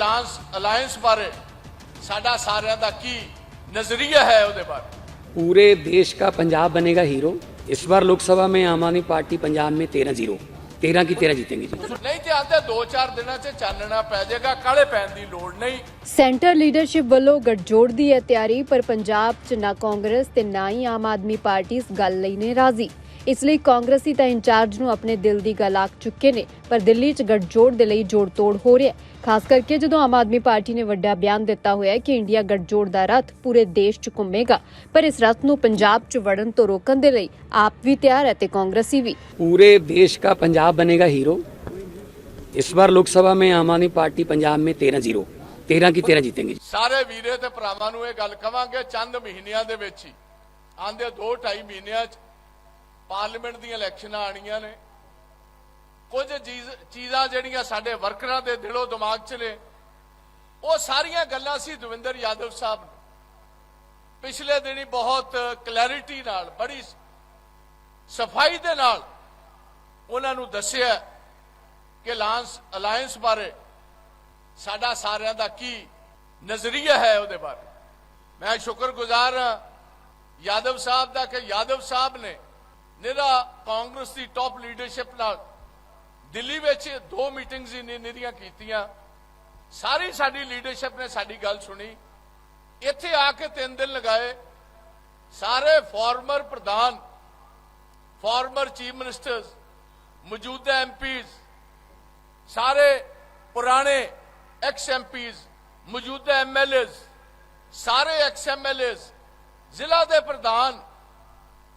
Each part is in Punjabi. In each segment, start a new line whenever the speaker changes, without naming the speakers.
ਅਲਾਈਅੰਸ ਅਲਾਈਅੰਸ ਬਾਰੇ ਸਾਡਾ ਸਾਰਿਆਂ ਦਾ ਕੀ ਨਜ਼ਰੀਆ ਹੈ ਉਹਦੇ ਬਾਰੇ
पूरे देश का पंजाब बनेगा हीरो इस बार लोकसभा में आम आदमी पार्टी पंजाब में तेरह जीरो 13 ਕੀ 13 ਜੀਤेंगे ਜੀ।
ਨਹੀਂ ਤੇ ਆਂਦੇ 2-4 ਦਿਨਾਂ 'ਚ ਚਾਨਣਾ ਪੈ ਜਾਏਗਾ ਕਾਲੇ ਪੈਣ ਦੀ ਲੋੜ ਨਹੀਂ।
ਸੈਂਟਰ ਲੀਡਰਸ਼ਿਪ ਵੱਲੋਂ ਗੱਠਜੋੜ ਦੀ ਹੈ ਤਿਆਰੀ ਪਰ ਪੰਜਾਬ 'ਚ ਨਾ ਕਾਂਗਰਸ ਤੇ ਨਾ ਹੀ ਆਮ ਆਦਮੀ ਪਾਰਟੀ ਇਸ ਗੱਲ ਲਈ ਨੇ ਰਾਜ਼ੀ। ਇਸ ਲਈ ਕਾਂਗਰਸੀ ਤਾਂ ਇੰਚਾਰਜ ਨੂੰ ਆਪਣੇ ਦਿਲ ਦੀ ਗੱਲ ਆਖ ਚੁੱਕੇ ਨੇ ਪਰ ਦਿੱਲੀ 'ਚ ਗੱਠਜੋੜ ਦੇ ਲਈ ਜੋੜ-ਤੋੜ ਹੋ ਰਿਹਾ ਖਾਸ ਕਰਕੇ ਜਦੋਂ ਆਮ ਆਦਮੀ ਪਾਰਟੀ ਨੇ ਵੱਡਾ ਬਿਆਨ ਦਿੱਤਾ ਹੋਇਆ ਹੈ ਕਿ ਇੰਡੀਆ ਗੱਠਜੋੜ ਦਾ ਰਥ ਪੂਰੇ ਦੇਸ਼ 'ਚ ਘੁੰਮੇਗਾ ਪਰ ਇਸ ਰਥ ਨੂੰ ਪੰਜਾਬ 'ਚ ਵੜਨ ਤੋਂ ਰੋਕਣ ਦੇ ਲਈ ਆਪ ਵੀ ਤਿਆਰ ਹੈ ਤੇ ਕਾਂਗਰਸੀ ਵੀ।
ਪੂਰੇ ਦੇਸ਼ ਦਾ पंजाब बनेगा हीरो इस बार लोकसभा में आम आदमी पार्टी पंजाब में तेरह जीरो तेरह की तेरह जीतेंगे जी
ਸਾਰੇ ਵੀਰੇ ਤੇ ਭਰਾਵਾਂ ਨੂੰ ਇਹ ਗੱਲ ਕਵਾਂਗੇ ਚੰਦ ਮਹੀਨਿਆਂ ਦੇ ਵਿੱਚ ਹੀ ਆਂਦੇ 2-2.5 ਮਹੀਨਿਆਂ 'ਚ ਪਾਰਲੀਮੈਂਟ ਦੀਆਂ ਇਲੈਕਸ਼ਨਾਂ ਆਣੀਆਂ ਨੇ ਕੁਝ ਚੀਜ਼- ਚੀਜ਼ਾਂ ਜਿਹੜੀਆਂ ਸਾਡੇ ਵਰਕਰਾਂ ਦੇ ਦਿਲੋਂ ਦਿਮਾਗ 'ਚ ਨੇ ਉਹ ਸਾਰੀਆਂ ਗੱਲਾਂ ਸੀ ਦਵਿੰਦਰ ਯਾਦਵ ਸਾਹਿਬ ਨੇ ਪਿਛਲੇ ਦਿਨੀ ਬਹੁਤ ਕਲੈਰਿਟੀ ਨਾਲ ਬੜੀ ਸਫਾਈ ਦੇ ਨਾਲ ਉਹਨਾਂ ਨੂੰ ਦੱਸਿਆ ਕਿ ਲਾਂਸ ਅਲਾਈਅੰਸ ਬਾਰੇ ਸਾਡਾ ਸਾਰਿਆਂ ਦਾ ਕੀ ਨਜ਼ਰੀਆ ਹੈ ਉਹਦੇ ਬਾਰੇ। ਮੈਂ ਸ਼ੁਕਰਗੁਜ਼ਾਰ ਹਾਂ ਯਾਦਵ ਸਾਹਿਬ ਦਾ ਕਿ ਯਾਦਵ ਸਾਹਿਬ ਨੇ ਨਿਹਰਾ ਕਾਂਗਰਸ ਦੀ ਟਾਪ ਲੀਡਰਸ਼ਿਪ ਨਾਲ ਦਿੱਲੀ ਵਿੱਚ ਦੋ ਮੀਟਿੰਗਸ ਹੀ ਨਿਰੀਆਂ ਕੀਤੀਆਂ। ਸਾਰੀ ਸਾਡੀ ਲੀਡਰਸ਼ਿਪ ਨੇ ਸਾਡੀ ਗੱਲ ਸੁਣੀ। ਇੱਥੇ ਆ ਕੇ ਤਿੰਨ ਦਿਨ ਲਗਾਏ। ਸਾਰੇ ਫਾਰਮਰ ਪ੍ਰਧਾਨ ਫਾਰਮਰ ਚੀਫ ਮਿਨਿਸਟਰਸ ਮੌਜੂਦਾ ਐਮਪੀਜ਼ ਸਾਰੇ ਪੁਰਾਣੇ ਐਕਸ ਐਮਪੀਜ਼ ਮੌਜੂਦਾ ਐਮਐਲਏਜ਼ ਸਾਰੇ ਐਕਸ ਐਮਐਲਏਜ਼ ਜ਼ਿਲ੍ਹਾ ਦੇ ਪ੍ਰਧਾਨ,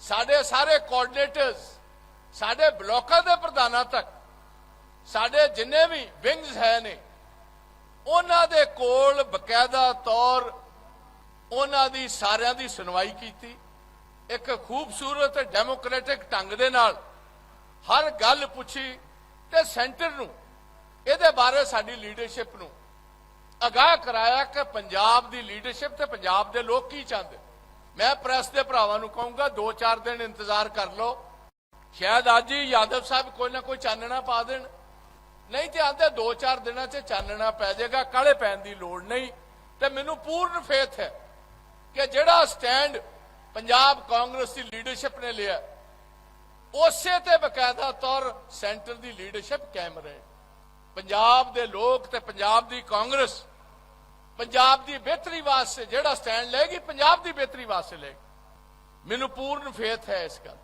ਸਾਡੇ ਸਾਰੇ ਕੋਆਰਡੀਨੇਟਰਸ, ਸਾਡੇ ਬਲਾਕਾਂ ਦੇ ਪ੍ਰਧਾਨਾਂ ਤੱਕ, ਸਾਡੇ ਜਿੰਨੇ ਵੀ ਵਿੰਗਸ ਹੈ ਨੇ, ਉਹਨਾਂ ਦੇ ਕੋਲ ਬਕਾਇਦਾ ਤੌਰ ਉਹਨਾਂ ਦੀ ਸਾਰਿਆਂ ਦੀ ਸੁਣਵਾਈ ਕੀਤੀ, ਇੱਕ ਖੂਬਸੂਰਤ ਡੈਮੋਕ੍ਰੈਟਿਕ ਢੰਗ ਦੇ ਨਾਲ ਹਰ ਗੱਲ ਪੁੱਛੀ ਤੇ ਸੈਂਟਰ ਨੂੰ, ਇਹਦੇ ਬਾਰੇ ਸਾਡੀ ਲੀਡਰਸ਼ਿਪ ਨੂੰ ਅਗਾਹ ਕਰਾਇਆ ਕਿ ਪੰਜਾਬ ਦੀ ਲੀਡਰਸ਼ਿਪ ਤੇ ਪੰਜਾਬ ਦੇ ਲੋਕ ਕੀ ਚਾਹੁੰਦੇ। ਮੈਂ ਪ੍ਰੈਸ ਦੇ ਭਰਾਵਾਂ ਨੂੰ ਕਹੂੰਗਾ 2-4 ਦਿਨ ਇੰਤਜ਼ਾਰ ਕਰ ਲਓ। ਸ਼ਾਇਦ ਅੱਜ ਹੀ ਯਾਦਵ ਸਾਹਿਬ ਕੋਈ ਨਾ ਕੋਈ ਚਾਨਣਾ ਪਾ ਦੇਣ। ਨਹੀਂ ਤੇ ਆਂਦੇ 2-4 ਦਿਨਾਂ 'ਚ ਚਾਨਣਾ ਪੈ ਜਾਏਗਾ, ਕਾਲੇ ਪੈਣ ਦੀ ਲੋੜ ਨਹੀਂ। ਤੇ ਮੈਨੂੰ ਪੂਰਨ ਫੇਥ ਹੈ ਕਿ ਜਿਹੜਾ ਸਟੈਂਡ ਪੰਜਾਬ ਕਾਂਗਰਸ ਦੀ ਲੀਡਰਸ਼ਿਪ ਨੇ ਲਿਆ ਉਸੇ ਤੇ ਬਕਾਇਦਾ ਤੌਰ ਸੈਂਟਰ ਦੀ ਲੀਡਰਸ਼ਿਪ ਕਾਇਮ ਰਹੇ। ਪੰਜਾਬ ਦੇ ਲੋਕ ਤੇ ਪੰਜਾਬ ਦੀ ਕਾਂਗਰਸ, ਪੰਜਾਬ ਦੀ ਬਿਹਤਰੀ ਵਾਸਤੇ ਜਿਹੜਾ ਸਟੈਂਡ ਲਏਗੀ, ਪੰਜਾਬ ਦੀ ਬਿਹਤਰੀ ਵਾਸਤੇ ਲਏਗੀ। ਮੈਨੂੰ ਪੂਰਨ ਫੇਥ ਹੈ ਇਸ ਗੱਲ